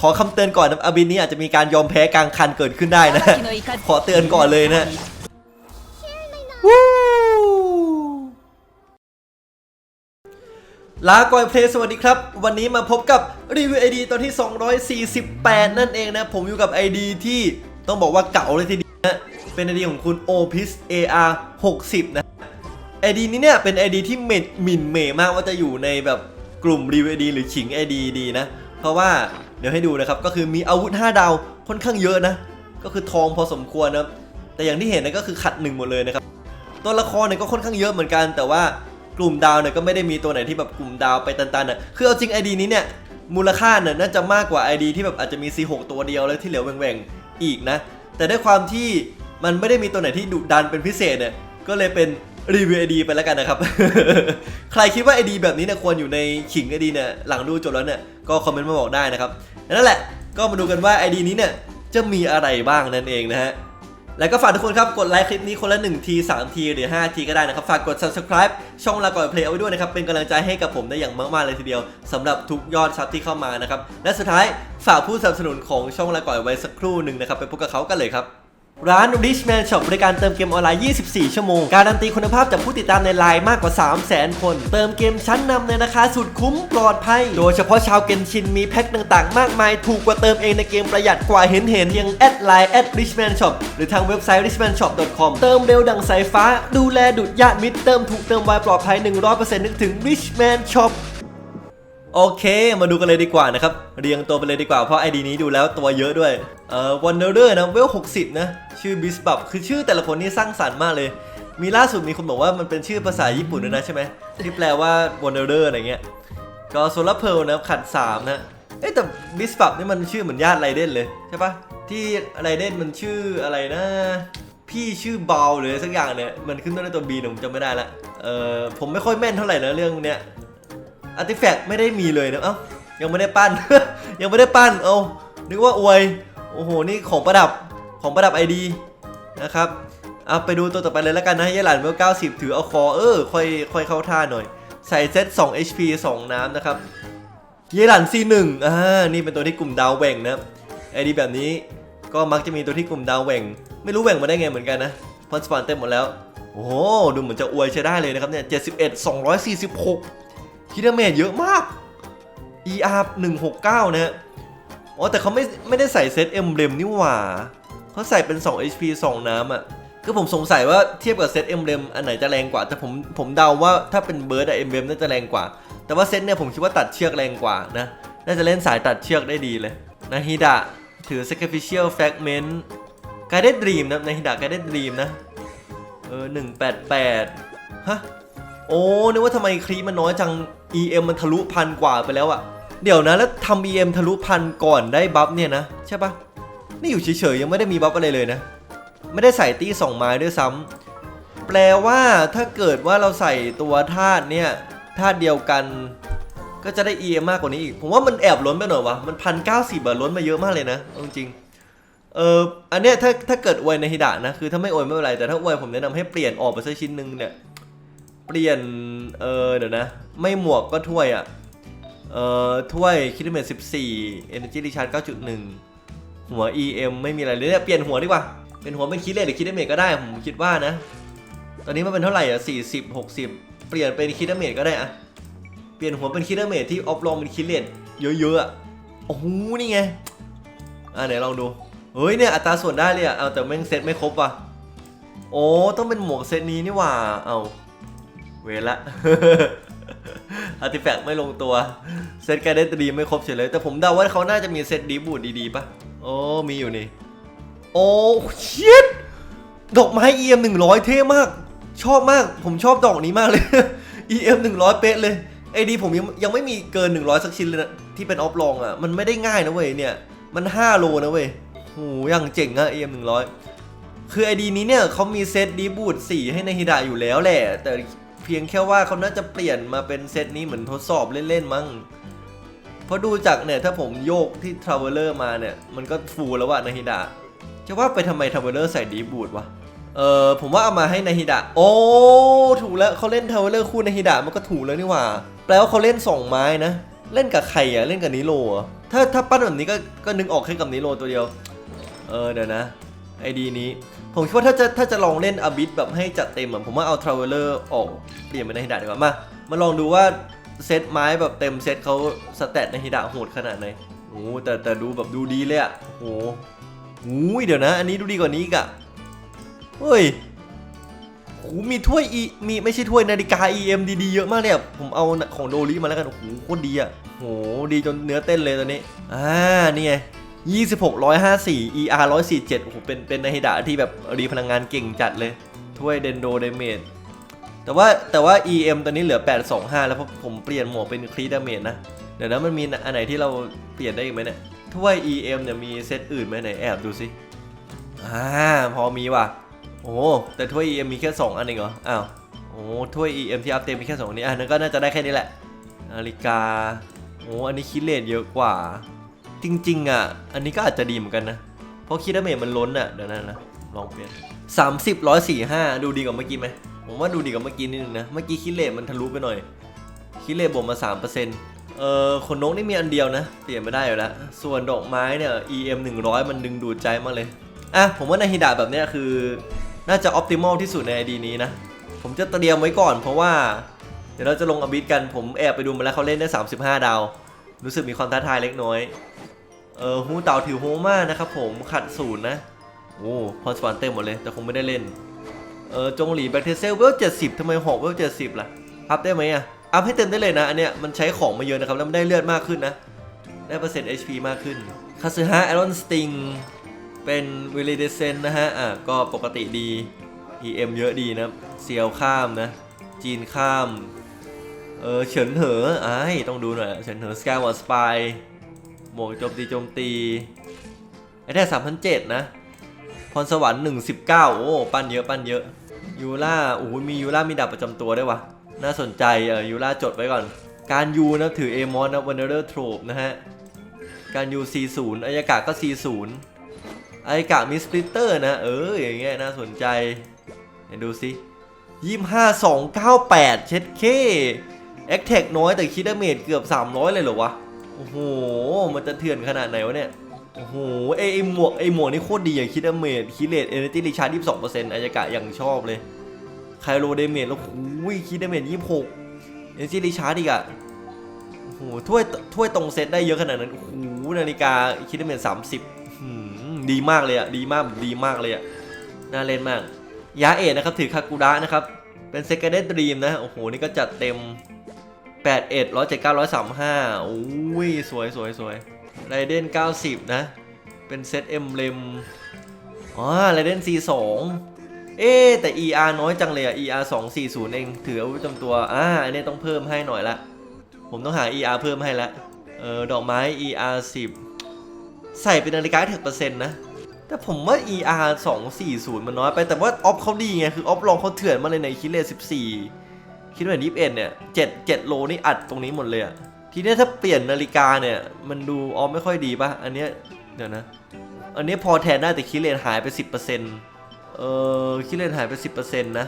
ขอคำเตือนก่อนอาบินนี้อาจจะมีการยอมแพ้กลางคันเกิดขึ้นได้นะ ขอเตือนก่อนเลยนะลากอยเพลสวัสดีครับ วันนี้มาพบกับรีวิวไอดีตอนที่ 248 นั่นเองนะ ผมอยู่กับไอดีที่ต้องบอกว่าเก่าเลยทีเดียวนะ เป็นไอดีของคุณ Opis AR 60 นะไอดีนี้เนี่ยเป็นไอดีที่เม็ดมินเมมากว่าจะอยู่ในแบบกลุ่มรีวิวไอดีหรือฉิงไอดีดีนะ เพราะว่า เดี๋ยวให้ดูนะครับก็คือมีอาวุธ 5 ดาวค่อนข้างเยอะนะ ก็คือทองพอสมควรนะแต่อย่างที่เห็นนะก็คือขัดหนึ่งหมดเลยนะครับตัวละครเนี่ยก็ค่อนข้างเยอะเหมือนกัน แต่ว่ากลุ่มดาวเนี่ยก็ไม่ได้มีตัวไหนที่แบบกลุ่มดาวไปตันๆน่ะคือเอาจริง ID นี้เนี่ยมูลค่าเนี่ยน่าจะมากกว่า ID ที่แบบอาจจะมี C6 ตัวเดียวแล้วที่เหลือแหว่งๆอีกนะ แต่ด้วยความที่มันไม่ได้มีตัวไหนที่ดุดันเป็นพิเศษเนี่ยก็เลยเป็นรีวิว ID ไปแล้วกันนะครับ ใครคิดว่า ID แบบนี้เนี่ยควรอยู่ในขิง ID เนี่ยหลังดูจบแล้วเนี่ย ก็คอมเมนต์มาบอกได้นะครับนั่นแหละก็มาดูกันว่า ID นี้เนี่ยจะมีอะไรบ้างนั่นเองนะฮะแล้วก็ฝากทุกคนครับ กดไลค์คลิปนี้คนละ1ที3ทีหรือ 5 ทีก็ได้นะครับ ฝากกด subscribe ช่องลาก่อนเพลย์เอาไว้ด้วยนะครับ เป็นกำลังใจให้กับผมได้อย่างมาก ๆ เลยทีเดียวสำหรับทุกยอดซับที่เข้ามานะครับ และสุดท้ายฝากผู้สนับสนุนของช่องลาก่อนไว้สักครู่หนึ่งนะครับ ไปพบกับเขากันเลยครับ ร้าน Richman Shop บริการเติมเกมออนไลน์ 24 ชั่วโมง การันตีคุณภาพจากผู้ติดตามในไลน์มากกว่า 300,000 คน เติมเกมชั้นนำในราคาสุดคุ้มปลอดภัย โดยเฉพาะชาวเกนชินมีแพ็คต่างๆ มากมาย ถูกกว่าเติมเองในเกมประหยัดกว่าเห็นเห็นยังแอดไลน์แอด Richman Shop หรือทางเว็บไซต์ richmanshop.com เติมเร็วดังสายฟ้า ดูแลดุดญาติมิตรเติมถูกเติมไวปลอดภัย 100%นึกถึง Richman Shop โอเค มาดูกันเลยดีกว่านะครับ เรียงตัวไปเลยดีกว่า เพราะ ID นี้ดูแล้วตัวเยอะด้วย เอ่อ Wanderer นะเวล60 นะ ชื่อ b i s b u p คือชื่อแต่ละคนนี่สร้างสรรค์มากเลย มีล่าสุดมีคนบอกว่ามันเป็นชื่อภาษาญี่ปุ่นด้วยนะใช่ไหมที่แปลว่า Wanderer อะไรเงี้ย ก็ Solar Pearl นะขัด 3 นะ เอ๊ะแต่ b i s b u p นี่มันชื่อเหมือนญาติไรเดนเลยใช่ปะที่ไรเดนมันชื่ออะไรนะ พี่ชื่อบาลหรืออะไรสักอย่างเนี่ย มันขึ้นต้นด้วยตัว B นะผมจำไม่ได้ละ เอ่อผมไม่ค่อยแม่นเท่าไหร่นะเรื่องเนี้ย อาร์ติแฟกต์ไม่ได้มีเลยนะเอ้ายังไม่ได้ปั้น ยังไม่ได้ปั้นเอานึกว่าอวยโอ้โหนี่ของประดับของประดับไอดีนะครับเอาไปดูตัวต่อไปเลยแล้วกันนะเยหลันเวล90 ถือเอาคอเออค่อยค่อยเข้าท่าหน่อย ใส่เซต2 HP 2 น้ำนะครับเยหลัน C1 อ่านี่เป็นตัวที่กลุ่มดาวแหว่งนะไอดีแบบนี้ก็มักจะมีตัวที่กลุ่มดาวแหว่ง ไม่รู้แหว่งมาได้ไงเหมือนกันนะพอนสปอนเต็มหมดแล้วโอ้โหดูเหมือนจะอวยใช้ได้เลยนะครับเนี่ย71 246 คิดาเมจเยอะมาก ER 169นะฮะอ๋อแต่เขาไม่ไม่ได้ใส่เซตเอ็มเบลมนี่หว่าเขาใส่เป็น 2 HP 2 น้ำอะก็ผมสงสัยว่าเทียบกับเซตเอ็มเบลมอันไหนจะแรงกว่า แต่ผมผมเดาว่าถ้าเป็นเบิร์ดอะเอ็มเบลมน่าจะแรงกว่า แต่ว่าเซตเนี่ยผมคิดว่าตัดเชือกแรงกว่านะ น่าจะเล่นสายตัดเชือกได้ดีเลยนาฮิดะถือ sacrificial fragment guided dream นะนาฮิดะ guided dream นะ เออ188ฮะ โอ้นึกว่าทำไมครีมันน้อยจัง EM มันทะลุพันกว่าไปแล้วอะเดี๋ยวนะแล้วทำ EM ทะลุพันก่อนได้บัฟเนี่ยนะ ใช่ปะนี่อยู่เฉยๆยังไม่ได้มีบัฟอะไรเลยนะ ไม่ได้ใส่ตี้สองไม้ด้วยซ้ำแปลว่าถ้าเกิดว่าเราใส่ตัวธาตุเนี่ยธาตุเดียวกัน ก็จะได้ EM มากกว่านี้อีก ผมว่ามันแอบล้นไปหน่อยวะมันพันเก้าสิบอะล้นมาเยอะมากเลยนะจริงเอออันเนี้ยถ้าถ้าเกิดอวยในฮิดะนะคือถ้าไม่อวยไม่เป็นไรแต่ถ้าอวยผมแนะนำให้เปลี่ยนออกไปสักชิ้นหนึ่งเนี่ย เปลี่ยน เออเดี๋ยวนะ ไม่หมวกก็ถ้วยอะ เออถ้วยคิดเมท14 Energy Recharge 9.1หัว EM ไม่มีอะไรเลยเนี่ยเปลี่ยนหัวดีกว่า เป็นหัวเป็นคิดเลทหรือคิดเมทก็ได้ ผมคิดว่านะ ตอนนี้มันเป็นเท่าไหร่อะ40 60เปลี่ยนเป็นคิดเมทก็ได้อะเปลี่ยนหัวเป็นคิดเมทที่ออฟลองเป็นคิดเลทเยอะๆอะโอ้โหนี่ไง อะไหนลองดูเฮ้ยเนี่ยอัตราส่วนได้เลยอะเอาแต่แม่งเซตไม่ครบว่ะ โอ้ต้องเป็นหมวกเซตนี้นี่หว่า เอา เวละอาร์ติแฟกต์ไม่ลงตัว เซตการได้ดีไม่ครบเฉยเลย แต่ผมเดาว่าเขาน่าจะมีเซตดีบูดดีๆปะโอ้ มีอยู่นี่ โอ้ชิตดอกไม้ EM 100เท่มาก ชอบมาก ผมชอบดอกนี้มากเลย EM 100เป๊ะเลยไอดีผมยังยังไม่มีเกิน 100 สักชิ้นเลยนะที่เป็นออฟลองอะ มันไม่ได้ง่ายนะเว้ยเนี่ย มัน 5 โลนะเว้ยโหอย่างเจ๋งอะ EM 100คือไอดีนี้เนี่ยเขามีเซตดีบูด4ให้ในฮิดะอยู่แล้วแหละ แต่ เพียงแค่ว่าเขาน่าจะเปลี่ยนมาเป็นเซตนี้เหมือนทดสอบเล่นๆมั้งเพราะดูจากเนี่ยถ้าผมโยกที่ทราเวลเลอร์มาเนี่ย มันก็ฟูแล้วว่ะนาฮิดะจะว่าไปทำไมทราเวลเลอร์ใส่ดีบูดวะเออผมว่าเอามาให้นาฮิดะโอ้ถูกแล้วเขาเล่นทราเวลเลอร์คู่นาฮิดะมันก็ถูกแล้วนี่หว่า แปลว่าเขาเล่น2ไม้นะ เล่นกับใครอะเล่นกับนิโรเหรอถ้าถ้าปั้นแบบนี้ก็ก็นึกออกแค่กับนิโรตัวเดียว เออเดี๋ยวนะไอดีนี้ ผมคิดว่าถ้าจะถ้าจะลองเล่นอบิทแบบให้จัดเต็มอะผมว่าเอาทราเวลเลอร์ออกเปลี่ยนเป็นในฮิดะดีกว่ามามาลองดูว่าเซตไม้แบบเต็มเซตเขาสแตทในฮิดะโหดขนาดไหนโอ้แต่แต่ดูแบบดูดีเลยอะโอ้โหเดี๋ยวนะ อันนี้ดูดีกว่านี้อีกอะเฮ้ยโอ้มีถ้วยอีมีไม่ใช่ถ้วยนาฬิกา EM ดีๆเยอะมากเลยอะผมเอาของโดริมาแล้วกันโอ้โหโคตรดีอะโอ้โหดีจนเนื้อเต้นเลยตอนนี้อ่านี่ไง 26 154 ER 147โอ้โหเป็นเป็นในฮิดะที่แบบรีพลังงานเก่งจัดเลยถ้วยเดนโดเดเมจแต่ว่าแต่ว่า EM ตอนนี้เหลือ 825 แล้วเพราะผมเปลี่ยนหมวกเป็นครีดาเมจนะ เดี๋ยวนะมันมีอันไหนที่เราเปลี่ยนได้อีกไหมเนี่ยถ้วย EM เนี่ยมีเซตอื่นไหมไหนแอบดูสิอ่าพอมีว่ะ โอ้แต่ถ้วย EM มีแค่ 2 อันเองเหรอ อ้าว โอ้ถ้วย EM ที่อัพเต็มมีแค่2อันนี้อะนั้นก็น่าจะได้แค่นี้แหละ นาฬิกา โอ้อันนี้คิดเลทเยอะกว่า จริง ๆ อะ อันนี้ก็อาจจะดีเหมือนกันนะ เพราะคิดดาเมจมันล้นอะ เดี๋ยวนะนะลองเปลี่ยนสามสิบร้อยสี่ห้าดูดีกว่าเมื่อกี้ไหมผมว่าดูดีกว่าเมื่อกี้นิดนึงนะ เมื่อกี้คิเลทมันทะลุไปหน่อย คิเลทบวกมาสามเปอร์เซ็นต์เอ่อขนนกนี่มีอันเดียวนะ เปลี่ยนไม่ได้อยู่แล้ว ส่วนดอกไม้เนี่ย EM 100 มันดึงดูดใจมากเลย อะ ผมว่าในฮิดะแบบเนี้ยคือ น่าจะออ t ติมอลที่สุดในไอดีนี้นะ ผมจะเตรียมไว้ก่อนเพราะว่า เดี๋ยวเราจะลงอบิทกัน ผมแอบไปดูมาแล้วเขาเล่นได้ 35 ดาว รู้สึกมีความท้าทายเล็กน้อย เออฮูเต่าถือโฮมานะครับผมขัดศูนย์นะโอ้พรสวรรค์เต็มหมดเลย แต่คงไม่ได้เล่น เออจงหลีแบคเทเซลเวลเจ็ดสิบทำไมหอกเวลเจ็ดสิบล่ะ อัพได้ไหมอะ อัพให้เต็มได้เลยนะ อันเนี้ยมันใช้ของมาเยอะนะครับ แล้วมันได้เลือดมากขึ้นนะ ได้เปอร์เซ็นต์ HP มากขึ้น คาซึฮะไอรอนสติง เป็นวิลิเดเซนนะฮะ อะก็ปกติดี EM เยอะดีนะ เซียวข้ามนะ จีนข้าม เออเฉินเหอไอ้ต้องดูหน่อยเฉินเหอสกายวอร์สปาย หมวกโจมตีโจมตีไอ้ได้สามพันเจ็ดนะ พรสวรรค์หนึ่งสิบเก้าโอ้ ปั้นเยอะ ปั้นเยอะ ยูล่าโอ้มียูล่ามีดาบประจำตัวด้วยวะ น่าสนใจเออยูล่าจดไว้ก่อน การยูนะถือเอมอนนะวันเดอร์โทรปนะฮะ การยู40อายากะก็40อายากะมีสปลิตเตอร์นะ เออ อย่างเงี้ยน่าสนใจเดี๋ยวดูสิยี่ห้าสองเก้าแปดเช็ดเคแอคแท็กน้อยแต่คิดดาเมจเกือบ300เลยเหรอวะ โอ้โห มันจะเถื่อนขนาดไหนวะเนี่ย โอ้โหไอไอหมวกไอหมวกนี่โคตรดีอย่างคิดเมจคิเลตเอเนจีรีชาร์ด22%องเปอร์เซ็นต์อายากะอย่างชอบเลยไคลโรเดเมจแล้วโอ้ยคิดดาเมจ26เอเนจีรีชาร์ดอีกอะโอ้โหถ้วยถ้วยตรงเซตได้เยอะขนาดนั้น โอ้โห นาฬิกาคิดเมจ30หืมดีมากเลยอะดีมากดีมากเลยอะน่าเล่นมาก ยาเอะนะครับถือคากุระนะครับ เป็นเซก n เด d ดรีมนะ โอ้โห นี่ก็จัดเต็ม 8 1 1 7 9 135โอ้ยสามห้าอุ้ยสวยสวยสวยไรเดน90นะ เป็นเซตเอ็มเลมอ๋อไรเดน C2 เอ๊แต่ ER น้อยจังเลยอะ ER 240 เอง ถืออาวุธจำตัว อ่า อันนี้ต้องเพิ่มให้หน่อยละ ผมต้องหา ER เพิ่มให้ละ เออ ดอกไม้ ER 10 ใส่เป็นนาฬิกาถึงเปอร์เซ็นต์นะ แต่ผมว่า ER 240 มันน้อยไป แต่ว่าออฟเขาดีไง คือออฟลองเขาเถื่อนมาเลยในคิเล14 คิดว่า21เอ็นี่ย7 7โลนี่อัดตรงนี้หมดเลยอะทีนี้ถ้าเปลี่ยนนาฬิกาเนี่ย มันดูออฟไม่ค่อยดีป่ะ อันเนี้ยเดี๋ยวนะ อันนี้พอแทนได้แต่คิดเลนหายไป 10%เออคิดเลนหายไป 10%นะ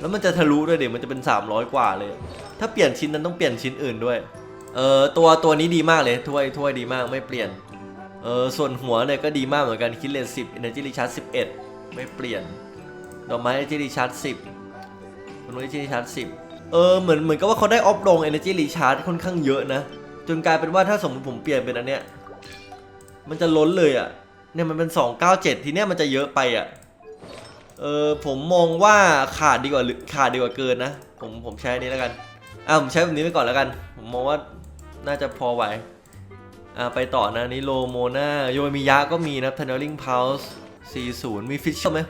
แล้วมันจะทะลุด้วยเดี๋ยวมันจะเป็น 300 กว่าเลย ถ้าเปลี่ยนชิ้นนั้นต้องเปลี่ยนชิ้นอื่นด้วย เออตัวตัวนี้ดีมากเลยถ้วยถ้วยดีมากไม่เปลี่ยน เออส่วนหัวเนี่ยก็ดีมากเหมือนกันคิดเลน10 Energy Recharge 11 ไม่เปลี่ยน ดอกไม้ Energy Recharge 10คนนู้น Energy Recharge 10 เออเหมือนเหมือนกับว่าเขาได้ออฟลง Energy Recharge ค่อนข้างเยอะนะ จนกลายเป็นว่าถ้าสมมติผมเปลี่ยนเป็นอันเนี้ย มันจะล้นเลยอะ่ะ เนี่ยมันเป็น 297 ทีเนี้ยมันจะเยอะไปอะ่ะ เออผมมองว่าขาดดีกว่าขาดดีกว่าเกินนะ ผมผมใช้อันนี้แล้วกัน อะผมใช้แบบนี้ไปก่อนแล้วกัน ผมมองว่าน่าจะพอไหว อ่าไปต่อนะนี่โลโมนาโยมิยะก็มีนะ Tunneling Pulse 40 มีฟิชเชอร์ไหม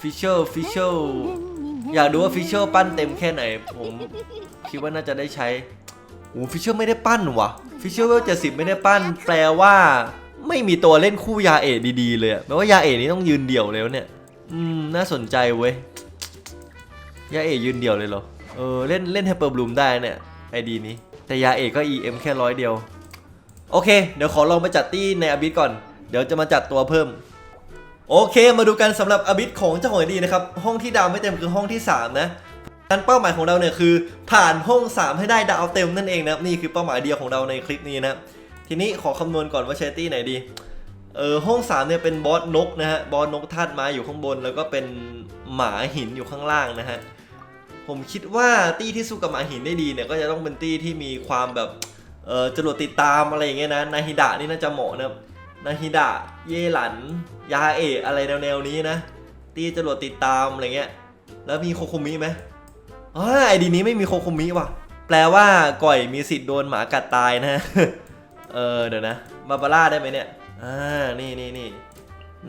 ฟิชเชอร์ฟิชเชอร์ อยากดูว่าฟิชเชอร์ปั้นเต็มแค่ไหน ผมคิดว่าน่าจะได้ใช้โอ้ฟิชเชอร์ไม่ได้ปั้นว่ะฟิชเชอร์เวล70ไม่ได้ปั้น แปลว่าไม่มีตัวเล่นคู่ยาเอดีๆเลยอะแปลว่ายาเอนี่ต้องยืนเดี่ยวเลยเนี่ย อืม น่าสนใจเว้ย ยาเอยืนเดี่ยวเลยเหรอ เออ เล่นเล่นไฮเปอร์บลูมได้เนี่ยไอดีนี้ แต่ยาเอก็ EM แค่ร้อยเดียว โอเค เดี๋ยวขอลองไปจัดตี้ในอบิทก่อน เดี๋ยวจะมาจัดตัวเพิ่ม โอเค มาดูกันสำหรับอบิทของเจ้าของไอดีนะครับ ห้องที่ดาวไม่เต็มคือห้องที่ 3 นะการเป้าหมายของเราเนี่ยคือ ผ่านห้อง 3 ให้ได้ดาวเต็มนั่นเองนะนี่คือเป้าหมายเดียวของเราในคลิปนี้นะ ทีนี้ขอคำนวณก่อนว่าใช้ตี้ไหนดีเออห้องสามเนี่ยเป็นบอสนกนะฮะบอสนกธาตุไม้อยู่ข้างบน แล้วก็เป็นหมาหินอยู่ข้างล่างนะฮะผมคิดว่าตี้ที่สู้กับหมาหินได้ดีเนี่ยก็จะต้องเป็นตี้ที่มีความแบบเออจรวดติดตามอะไรอย่างเงี้ยนะนาฮิดะนี่น่าจะเหมาะนะครับ นาฮิดะ เยหลัน ยาเอะอะไรแนวๆนี้นะ ตีจรวดติดตามอะไรเงี้ย แล้วมีโคโคมิไหมอ๋อไอดีนี้ไม่มีโคโคมิว่ะ แปลว่าก่อยมีสิทธิ์โดนหมากัดตายนะ เออเดี๋ยวนะ บาบาร่าได้ไหมเนี่ย อ่า นี่นี่นี่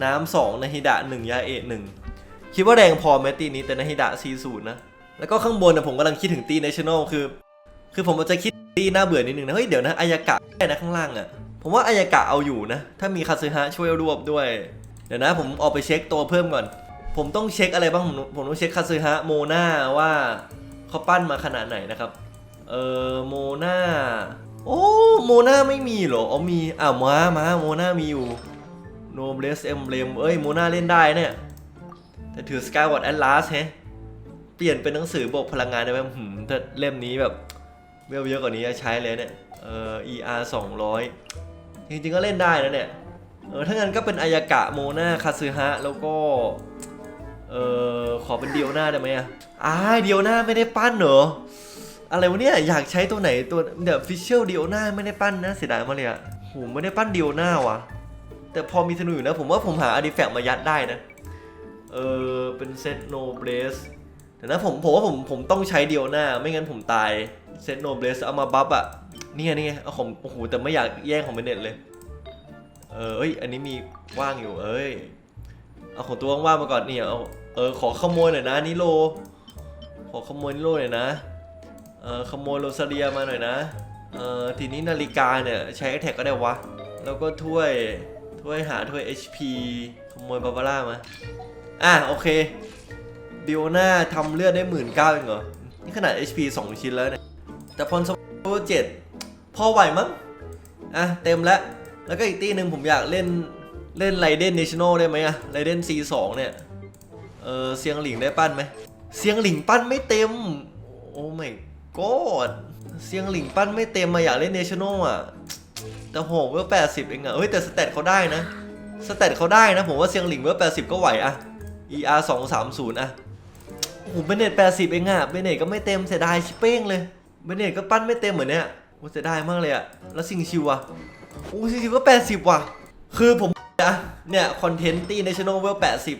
น้ำสองนาฮิดะหนึ่งยาเอะหนึ่งคิดว่าแรงพอไหมตีนี้แต่นาฮิดะซีศูนย์นะ แล้วก็ข้างบนนะผมกำลังคิดถึงตีเนชั่นแนลคือ คือผมอาจจะคิดตีน่าเบื่อนิดนึงนะ เฮ้ยเดี๋ยวนะอายากะได้นะข้างล่างอะ่ะ ผมว่าอายากะเอาอยู่นะ ถ้ามีคาซึฮะช่วยรวบด้วย เดี๋ยวนะ ผมออกไปเช็คตัวเพิ่มก่อน ผมต้องเช็คอะไรบ้าง ผมผมต้องเช็คคาซึฮะโมนาว่าเขาปั้นมาขนาดไหนนะครับ เออโมนาโอ้โมนาไม่มีเหรออ๋อมีอะมามาโมนามีอยู่โนเบลสเอ็มเบลมเอ้ยโมนาเล่นได้เนี่ย แต่ถือสกายวอร์ดแอตลาสแฮะเปลี่ยนเป็นหนังสือบอกพลังงานได้ไหมหืมถ้าเล่มนี้แบบเวลเยอะกว่านี้จะใช้เลยเนี่ย เอ่อ ER 200 จริงๆก็เล่นได้นะเนี่ย เออถ้างั้นก็เป็นอายากะโมนาคาซึฮะ แล้วก็ เออขอเป็นเดียวหน้าได้ไหมอะอ่าเดียวหน้าไม่ได้ปั้นเหรอ อะไรวะเนี่ย อยากใช้ตัวไหนตัวเดี๋ยวฟิชเชลเดียวหน้าไม่ได้ปั้นนะเสียดายมากเลยอะโหไม่ได้ปั้นเดียวหน้าว่ะ แต่พอมีธนูอยู่นะ ผมว่าผมหาอาร์ติแฟกต์มายัดได้นะ เออเป็นเซตโนเบรส แต่นะผมผมว่าผมผมต้องใช้เดียวหน้า ไม่งั้นผมตายเซตโนเบสเอามาบัฟอะเนี่ไงนี่ไงเอาของโอ้โหแต่ไม่อยากแย่งของเบเน็ตเลย เออเอ้ยอันนี้มีว่างอยู่เอ้ยเอาของตัวว่างๆมาก่อนเนี่เอาเออขอขโมยหน่อยนะนิโล ขอขโมยนิโลหน่อยนะเออขโมยโรซาเลียมาหน่อยนะเออทีนี้นาฬิกาเนี่ยใช้แท็กก็ได้วะ แล้วก็ถ้วยถ้วยหาถ้วย HP ขโมยบาบาร่ามาอะโอเค ดิโอนาทำเลือดได้หมื่นเก้าเองเหรอ นี่ขนาด HP 2 ชิ้นแล้วเนี่ย แต่พลสมบูเจ็ดพอไหวมั้ง อะ เต็มแล้ว แล้วก็อีกตีหนึ่งผมอยากเล่นเล่นไรเดนเนชั่นแนลได้ไหมอะไรเดน C2 เนี่ย เออเซียงหลิงได้ปั้นไหมเซียงหลิงปั้นไม่เต็ม โอ้ไม่กอดเซียงหลิงปั้นไม่เต็มมาอยากเล่นเนชั่นแนลอะแต่โหเวลแปดสิบเองอะเฮ้ยแต่สเตตเขาได้นะสเตตเขาได้นะผมว่าเซียงหลิงเวลแปดสิบก็ไหวอะ ER 2 3 0อะ โอ้โหเบเนตแปดสิบเองอะเบเนตก็ไม่เต็มเสียดายชิเป้งเลยเบเนตก็ปั้นไม่เต็มเหมือนเนี้ยโอ้เสียดายมากเลยอะแล้วซิงชิวอะโอ้ซิงชิวก็แปดสิบว่ะ คือผมอะเนี่ยคอนเทนต์ตี้เนชั่นแนลเวลแปดสิบ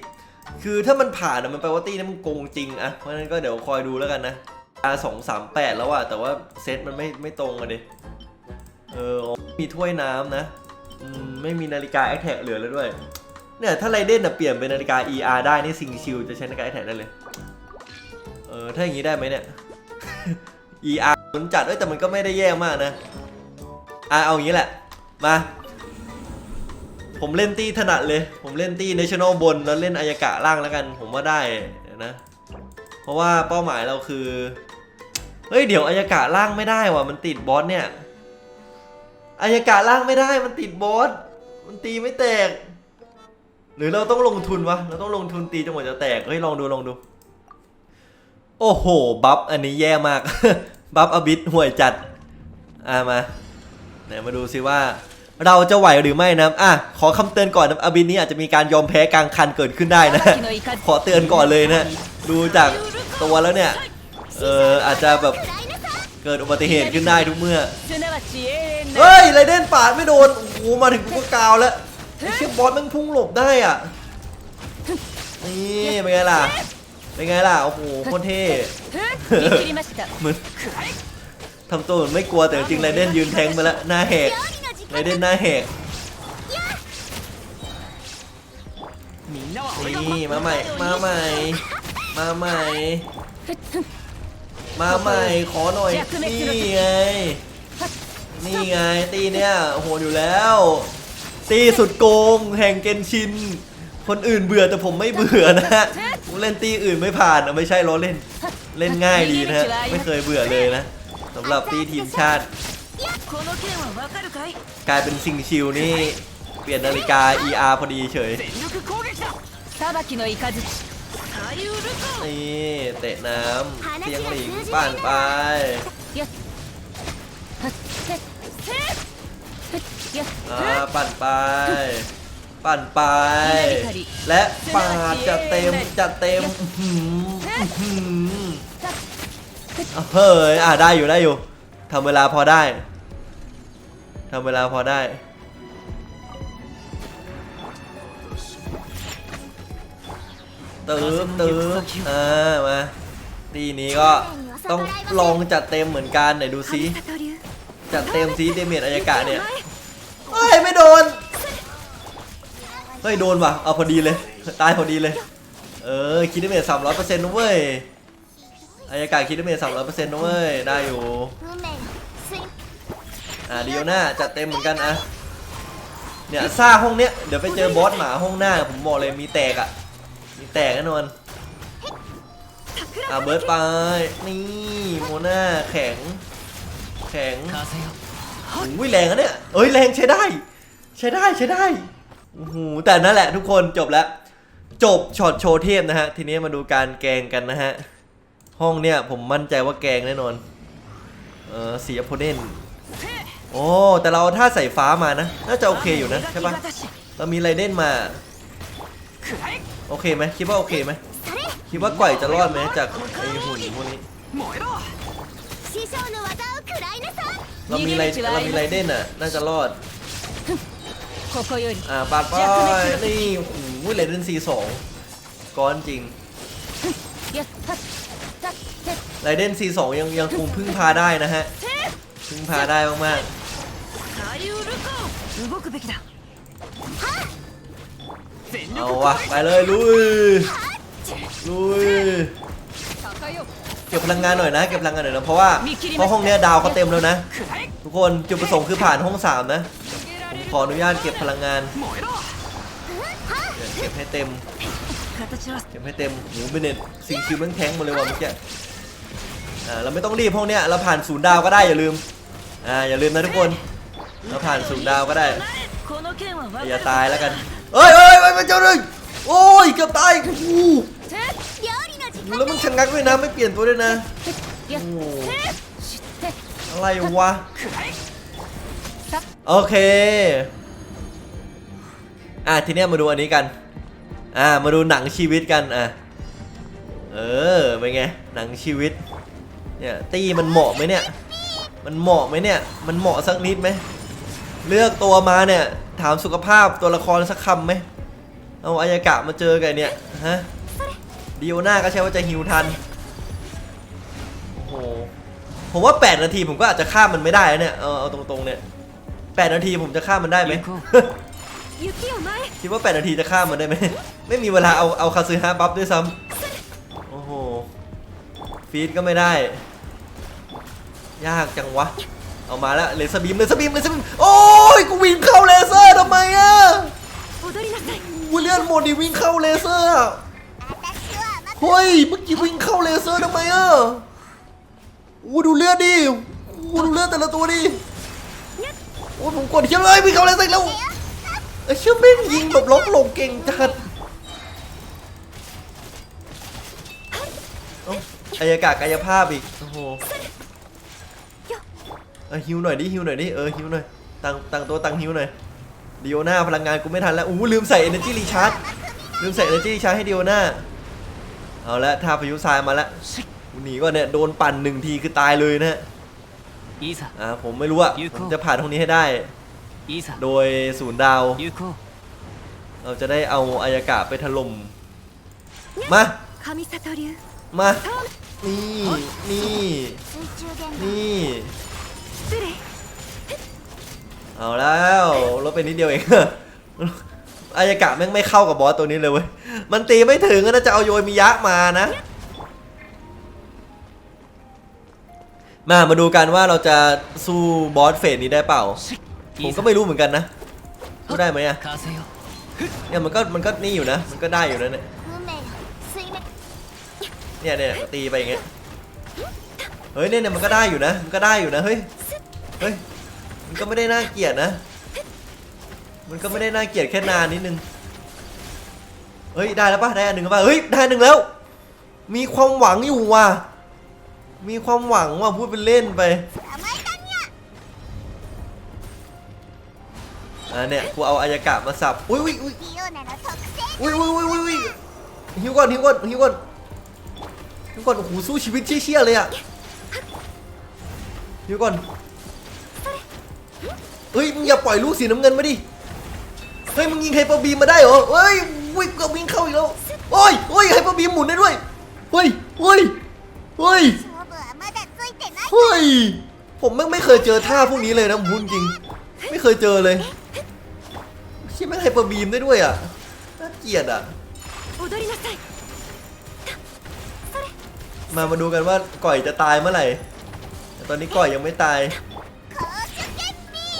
คือถ้ามันผ่านอะมันแปลว่าตี้นั้นมันโกงจริงอะเพราะฉะนั้นก็เดี๋ยวคอยดูแล้วกันนะอาสองสามแปดแล้วอะแต่ว่าเซตมันไม่ไม่ตรงอะดิเออมีถ้วยน้ำนะอืมไม่มีนาฬิกาแอคแท็กเหลือแล้วด้วยเนี่ยถ้าไรเดนน่ะเปลี่ยนเป็นนาฬิกา ER ได้นี่ซิงชิวจะใช้นาฬิกาแอคแท็กได้เลย ออถ้าอย่างนี้ได้ไหมเนี่ย ER มันจัดเอ้ยแต่มันก็ไม่ได้แย่มากนะอะเอาอย่างนี้แหละ มา ผมเล่นตี้ถนัดเลย ผมเล่นตี้ National บนแล้วเล่นอายากะล่างแล้วกัน ผมว่าได้นะ เพราะว่าเป้าหมายเราคือ เฮ้ยเดี๋ยวอายากะล่างไม่ได้ว่ะมันติดบอสเนี่ยอายากะล่างไม่ได้มันติดบอส มันตีไม่แตก หรือเราต้องลงทุนวะ เราต้องลงทุนตีจนกว่าจะแตก เฮ้ยลองดูลองดู โอ้โห บัฟอันนี้แย่มาก บัฟอบิสห่วยจัด อ่ามาไหนมาดูซิว่า เราจะไหวหรือไม่นะอะขอคำเตือนก่อนนะอบิสนี้อาจจะมีการยอมแพ้กลางคันเกิดขึ้นได้นะ ขอเตือนก่อนเลยนะ ดูจากตัวแล้วเนี่ย เอออาจจะแบบเกิดอุบัติเหตุขึ้นได้ทุกเมื่อ เฮ้ยไรเดนปาดไม่โดน โอ้มาถึงกูกาวแล้วไอ้เชี่ยบอสมันพุ่งหลบได้อะ นี่เป็นไงล่ะ เป็นไงล่ะ โอ้โหโคตรเท่เหมือนทำตัวเหมือนไม่กลัวแต่จริงไรเด่นยืนแทงมาแล้วหน้าแหกไรเด่นหน้าแหกนี่มาใหม่ มาใหม่ มาใหม่ มาใหม่ ขอหน่อย นี่ไง นี่ไง ตีเนี่ยโหอยู่แล้ว ตีสุดโกง แห่งเกนชิน คนอื่นเบื่อแต่ผมไม่เบื่อนะ เล่นตีอื่นไม่ผ่านไม่ใช่ล้อเล่น เล่นง่ายดีนะไม่เคยเบื่อเลยนะสำหรับตีทีมชาติ กลายเป็นซิงชิวนี่เปลี่ยนนาฬิกา ER พอดีเฉยนี่เตะน้ำเตียงหลิงป่านไปอ่าปั่นไป ปั่นไป และปาดจะเต็มจะเต็มเฮ้ยอะได้อยู่ได้อยู่ทำเวลาพอได้ทำเวลาพอได้เติมเติมอ่ามาทีนี้ก็ต้องลองจัดเต็มเหมือนกันไหนดูซิจัดเต็มซิเดเมจอายากะเนี่ยเฮ้ยไม่โดน เฮ้ยโดนว่ะ เอาพอดีเลย ตายพอดีเลย เออคิดเมทสามร้อยเปอร์เซ็นต์นะเว้ยอายการคิดเมทสามร้อยเปอร์เซ็นต์นะเว้ย ได้อยู่ อ่าเดียวหน้าจัดเต็มเหมือนกันอะ เนี่ยซ่าห้องเนี้ย เดี๋ยวไปเจอบอสหมาห้องหน้า ผมบอกเลยมีแตกอะ มีแตกแน่นอน อ่าเบิร์ตไป นี่โมน่าแข็ง แข็งอุ้ยแรงอะเนี่ยเอ้ยแรงใช้ได้ ใช้ได้ใช้ได้ โอ้แต่นั่นแหละทุกคนจบแล้ว จบช็อตโชว์เทพนะฮะ ทีนี้มาดูการแกงกันนะฮะ ห้องเนี่ยผมมั่นใจว่าแกงแน่นอน เออสีอโพเดนโอ้แต่เราถ้าใส่ฟ้ามานะ น่าจะโอเคอยู่นะ ใช่ปะเรามีไรเด่นมา โอเคไหมคิดว่าโอเคไหมคิดว่าก่อยจะรอดไหมจากไอ้หุ่นพวกนี้เรามีไรเรามีไรเด่นอะ น่าจะรอด อ่าปาดไปนี่หูเลดรุ่นซีสองก้อนจริงไรเดนซีสองยังยังคงพึ่งพาได้นะฮะ พึ่งพาได้มากๆเอาวะไปเลยลุยลุยเก็บพลังงานหน่อยนะเก็บพลังงานหน่อยนะเพราะว่าเพราะห้องเนี้ยดาวเขาเต็มแล้วนะ ทุกคนจุดประสงค์คือผ่านห้องสามนะ ขออนุญาตเก็บพลังงาน เก็บให้เต็ม เก็บให้เต็มหูเบเน็ตสิงคิวแม่งแทงหมดเลยวะเมื่อกี้เราไม่ต้องรีบพวกเนี้ยเราผ่านศูนย์ดาวก็ได้อย่าลืมอ่าอย่าลืมนะทุกคนเราผ่านศูนย์ดาวก็ได้อย่าตายแล้วกันเอ้ยเอ้ยไปเจ้าเลยโอ้ยเกือบตายกูแล้วมึงชะงักด้วยนะไม่เปลี่ยนตัวด้วยนะอะไรวะ โอเค อะทีเนี้ยมาดูอันนี้กัน อ่ามาดูหนังชีวิตกันอะเออเป็นไงหนังชีวิตเนี่ยตีมันเหมาะไหมเนี่ย มันเหมาะไหมเนี่ย มันเหมาะสักนิดไหมเลือกตัวมาเนี่ย ถามสุขภาพตัวละครสักคำไหมเอาอายากะมาเจอกันเนี่ยฮะดีโอน่าก็ใช่ว่าจะฮิวทันโอ้โหผมว่า 8 นาทีผมก็อาจจะข้ามมันไม่ได้เนี่ยเอาเอาตรงๆเนี่ย 8 นาทีผมจะฆ่ามันได้ไหม คิดว่า 8 นาทีจะฆ่ามันได้ไหม ไม่มีเวลาเอาเอาคาซึฮะบัฟด้วยซ้ำโอ้โห ฟีดก็ไม่ได้ ยากจังวะ เอามาแล้วเลเซอร์บีมเลเซอร์บีมเลเซอร์บีมโอ้ยกูวิ่งเข้าเลเซอร์ทำไมอะกูเลื่อนโหมดดิวิ่งเข้าเลเซอร์เฮ้ยเมื่อกี้วิ่งเข้าเลเซอร์ทำไมอะอู้ดูเลือดดิอู้ดูเลือดแต่ละตัวดิ อ้ยผมกดเชี่ยเลยวิ่เขาเลเซอร์อีกแล้วไอ้เชี่ยแม่งยิงแบบล็อกหลงเก่งจัดเอ้าอายากาศกายภาพอีกโอ้โหเออฮิวหน่อยดิฮิวหน่อยดิเออฮิวหน่อยตังตังตัวตังฮิวหน่อยดิโอน่าพลังงานกูไม่ทันแล้วอู้ลืมใส่ energy recharge ลืมใส่ energy recharge ให้ดิโอน่าเอาละท่าพายุทรายมาแล้วกูหนีก่อนเนี่ยโดนปั่นหนึ่งทีคือตายเลยนะ いざ อ่า ผมไม่รู้อะผมจะผ่านตรงนี้ให้ได้ いざ โดยศูนย์ดาว 行こう เราจะได้เอาอายากาศไปถล่ม มา 神里流 มา นี่ นี่ 水中言語 นี่ 失礼 เอาแล้วลดไปนิดเดียวเอง อายากะแม่งไม่เข้ากับบอสตัวนี้เลยเว้ย มันตีไม่ถึงก็น่าจะเอาโยยมิยะมานะ มามาดูกันว่าเราจะสู้บอสเฟสนี้ได้เปล่า ผมก็ไม่รู้เหมือนกันนะรู้ได้ไหมอะเนี่ยมันก็มันก็นี่อยู่นะ มันก็ได้อยู่นะเนี่ยเนี่ยเนี่ยตีไปอย่างเงี้ยเฮ้ยเนี่ยเนี่ยมันก็ได้อยู่นะ มันก็ได้อยู่นะเฮ้ยเฮ้ยมันก็ไม่ได้น่าเกลียดนะ มันก็ไม่ได้น่าเกลียดแค่นานนิดนึงเฮ้ยได้แล้วปะได้อันหนึ่งป่ะเฮ้ยได้หนึ่งแล้ว มีความหวังอยู่ว่ะ มีความหวังว่ะพูดเป็นเล่นไปอ่าเนี่ยกูเอาอายากะมาสับ อุ้ยอุ้ยอุ้ยอุ้ยอุ้ยอุ้ยอุ้ยอุ้ยหิวก่อนหิวก่อนหิวก่อนหิวก่อนโอ้โหสู้ชีวิตเชี่ยๆเลยอะหิวก่อนเฮ้ยมึงอย่าปล่อยลูกสีน้ำเงินมาดิเฮ้ยมึงยิงไฮเปอร์บีมมาได้เหรอเฮ้ยวิ่งก็วิ่งเข้าอีกแล้วโอ้ยโอ้ยไฮเปอร์บีมหมุนได้ด้วยเฮ้ยเฮ้ยเฮ้ย เฮ้ย ผมไม่ไม่เคยเจอท่าพวกนี้เลยนะมพูดจริง ไม่เคยเจอเลยชิไม่ไฮเปอร์บีมได้ด้วยอะน่าเกลียดอะมามาดูกันว่าก่อยจะตายเมื่อไหร่ตอนนี้ก่อยยังไม่ตาย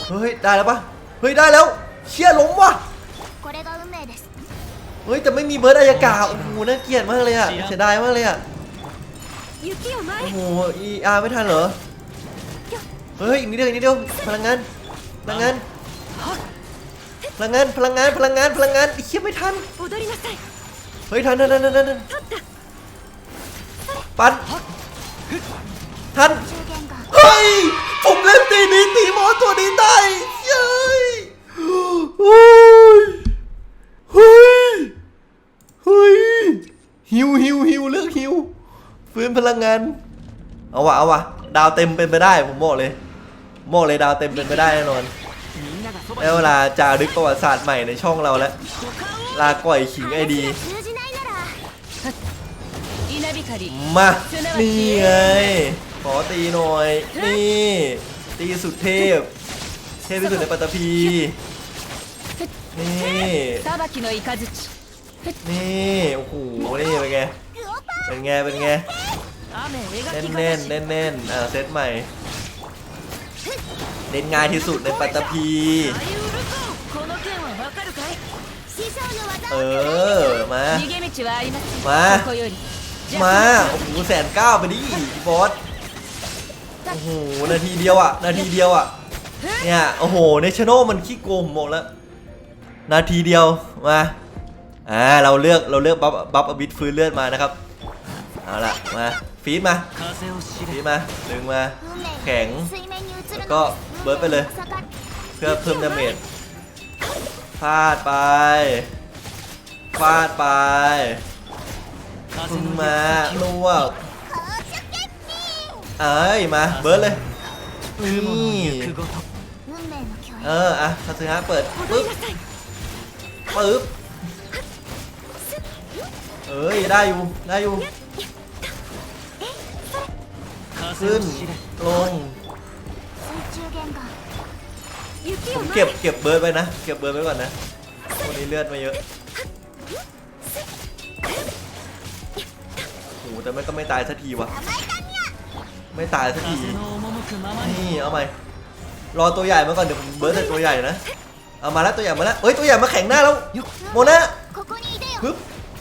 เฮ้ยได้แล้วปะเฮ้ยได้แล้ว เชี่ยล้มว่ะเฮ้ยแต่ไม่มีเบิร์ดอายากาโอ้โหน่าเกลียดมากเลยอะเสียดายมากเลยอะ โอ้โหอีอาไม่ทันเหรอ เฮ้ยอีกนิดเดียวอีกนิดเดียวพลังงานพลังงานพลังงานพลังงานพลังงานพลังงานไอ้เหี้ยไม่ทันเฮ้ยทันทันทันทันทันปันทันเฮ้ยผมเล่นตีนี้ตีมอตัวนี้ได้เย้ยเฮ้ยเฮ้ยเฮ้ยหิวหิวหิวเลือกหิว ฟื้นพลังงาน เอาวะเอาวะดาวเต็มเป็นไปได้ผมบอกเลยบอกเลยดาวเต็มเป็นไปได้แน่นอนแล้วเวลาจารึกประวัติศาสตร์ใหม่ในช่องเราแล้ว ลาก่อยขิงไอดี มา นี่ไง ขอตีหน่อย นี่ ตีสุดเทพ เทพที่สุดในปัตตพีนี่ นี่ โอ้โห นี่เป็นไง เป็นไง เป็นไง เน่นเน่นเน่นเน่นเออเซตใหม่ เล่นง่ายที่สุดในปัตตพีเออ มา มา มา โอ้โหแสนเก้าไปดิบอส โอ้โห นาทีเดียวอะ นาทีเดียวอะ เนี่ย โอ้โห เนชั่นโนมันขี้โกงหมดแล้ว นาทีเดียว มา อ่า เราเลือก เราเลือกบัฟบัฟอบิทฟื้นเลือดมานะครับ เอาละมาฟีดมาฟีดมาดึงมาแข็งแล้วก็เบิร์ดไปเลย เพื่อเพิ่มดาเมจฟาดไปฟาดไปคุณมาลวกเอ้ยมาเบิร์ดเลยนี่เอออะคาสึฮะเปิดปึ๊บปึ๊บเอ้ยได้อยู่ได้อยู่ ขึ้น ลง ผมเก็บเก็บเบิร์ดไว้นะ เก็บเบิร์ดไว้ก่อนนะวันนี้เลือดมาเยอะโอ้แต่ไม่ก็ไม่ตายสักทีวะไม่ตายสักที นี่เอาไหมรอตัวใหญ่มาก่อนเดี๋ยวเบิร์ดแต่ตัวใหญ่นะ เอามาแล้วตัวใหญ่มาแล้วเฮ้ยตัวใหญ่มาแข่งหน้าแล้วโมนะฮึบ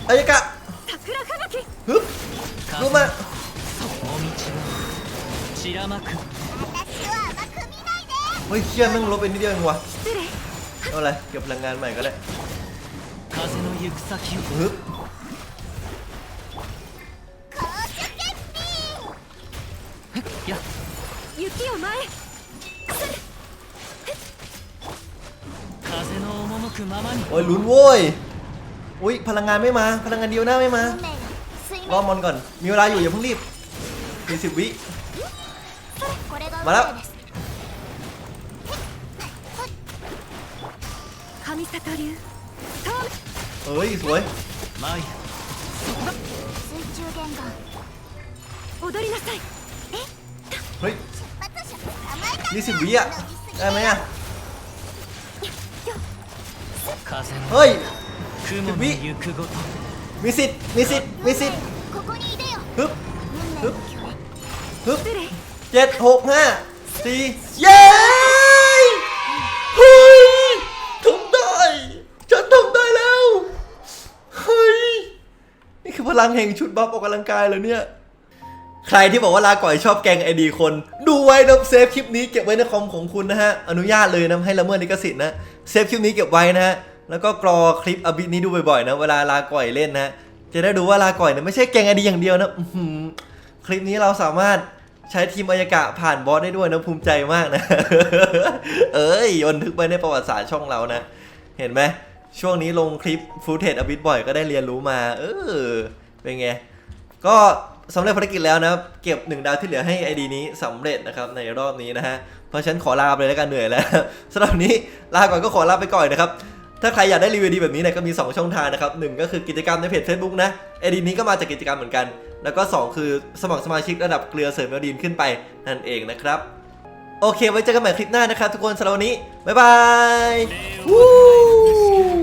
อายกะฮึบรู้มา その道は散らまく私は甘く見ないで เฮ้ยเชี่ยแม่งลบไปนิดเดียวเองวะ 失礼 เอาอะไรเก็บพลังงานใหม่ก็ได้ 風の行く先を ฮึบ 公主決定や雪を前へ風の赴くままに โอ้ยลุ้นโว้ยอุ้ยพลังงานไม่มา พลังงานเดียวหน้าไม่มา 運命が水 รอ 面 มอนก่อน มีเวลาอยู่อย่าเพิ่งรีบ40วิ มาแล้วเอ้ยสวยมเฮ้ยนี่สิบวิอะได้ไหมอะเฮ้ยสิบวิมีสิทธิ์มีสิทธิ์มีสิทธิ์ฮึบฮึบฮึบ เจ็ดหกห้าสี่เย้เฮ้ยทำได้ ฉันทำได้แล้ว เฮ้ย นี่คือพลังแห่งชุดบัฟออกกำลังกายเลยเนี่ย ใครที่บอกว่าลาก่อยชอบแกงไอดีคน ดูไว้นะเซฟคลิปนี้เก็บไว้ในคอมของคุณนะฮะ อนุญาตเลยนะให้ละเมิดลิขสิทธิ์นะ เซฟคลิปนี้เก็บไว้นะฮะ แล้วก็กรอคลิปอบิทนี้ดูบ่อยๆนะ เวลาลาก่อยเล่นนะ จะได้ดูว่าลาก่อยเนี่ยไม่ใช่แกงไอดีอย่างเดียวนะคลิปนี้เราสามารถ ใช้ทีมอายากะผ่านบอสได้ด้วยนะภูมิใจมากนะ เอ้ยบันทึกไว้ในประวัติศาสตร์ช่องเรานะ เห็นไหมช่วงนี้ลงคลิปฟูเทจอบิทบ่อยก็ได้เรียนรู้มา เออ เป็นไง ก็สำเร็จภารกิจแล้วนะเก็บหนึ่งดาวที่เหลือให้ไอดีนี้สำเร็จนะครับในรอบนี้นะฮะ เพราะฉันขอลาไปเลยแล้วกันเหนื่อยแล้วสำหรับนี้ลาก่อนก็ขอลาไปก่อนนะครับถ้าใครอยากได้รีวิวดีแบบนี้เนี่ยก็มี 2 ช่องทางนะครับหนึ่งก็คือกิจกรรมในเพจ Facebook นะไอดีนี้ก็มาจากกิจกรรมเหมือนกัน แล้วก็ 2 คือสมัครสมาชิกระดับเกลือเสริมเมลดีนขึ้นไปนั่นเองนะครับ โอเค ไว้เจอกันใหม่คลิปหน้านะครับ ทุกคนสำหรับวันนี้ บ๊ายบาย